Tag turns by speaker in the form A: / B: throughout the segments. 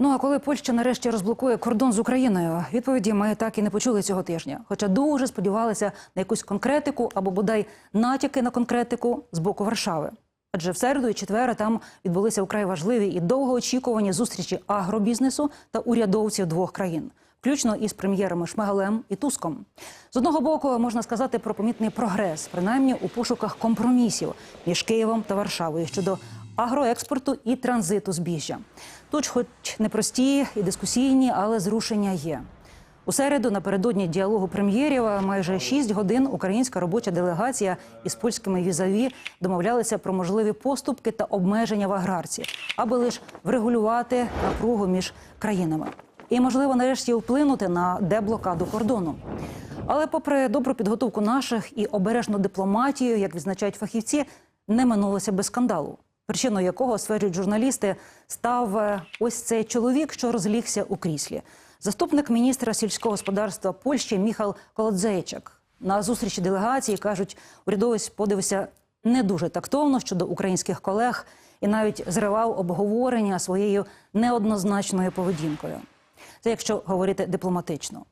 A: Ну а коли Польща нарешті розблокує кордон з Україною, відповіді ми так і не почули цього тижня. Хоча дуже сподівалися на якусь конкретику або бодай натяки на конкретику з боку Варшави. Адже в середу і четвер там відбулися вкрай важливі і довгоочікувані зустрічі агробізнесу та урядовців двох країн, включно із прем'єрами Шмигалем і Туском. З одного боку можна сказати про помітний прогрес, принаймні у пошуках компромісів між Києвом та Варшавою щодо агроекспорту і транзиту збіжжя. Тут, хоч непрості і дискусійні, але зрушення є. У середу напередодні діалогу прем'єрів майже 6 годин українська робоча делегація із польськими візаві домовлялися про можливі поступки та обмеження в аграрці, аби лише врегулювати напругу між країнами і, можливо, нарешті вплинути на деблокаду кордону. Але, попри добру підготовку наших і обережну дипломатію, як відзначають фахівці, не минулося без скандалу. Причиною якого стверджують журналісти став е, ось цей чоловік, що розлігся у кріслі. Заступник міністра сільського господарства Польщі Міхал Колодзейчак. На зустрічі делегації кажуть, урядовець подивився не дуже тактовно щодо українських колег і навіть зривав обговорення своєю неоднозначною поведінкою. Це якщо говорити дипломатично.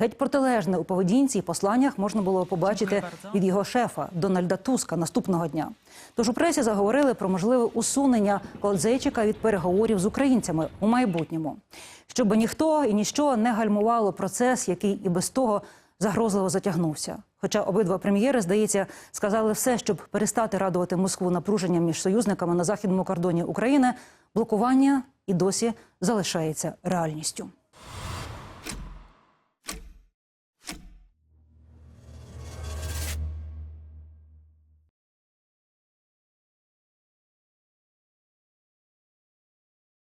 A: Геть протилежне у поведінці і посланнях можна було побачити від його шефа Дональда Туска наступного дня. Тож у пресі заговорили про можливе усунення Колдзейчика від переговорів з українцями у майбутньому, щоб ніхто і ніщо не гальмувало процес, який і без того загрозливо затягнувся. Хоча обидва прем'єри, здається, сказали все, щоб перестати радувати Москву напруженням між союзниками на західному кордоні України, блокування і досі залишається реальністю.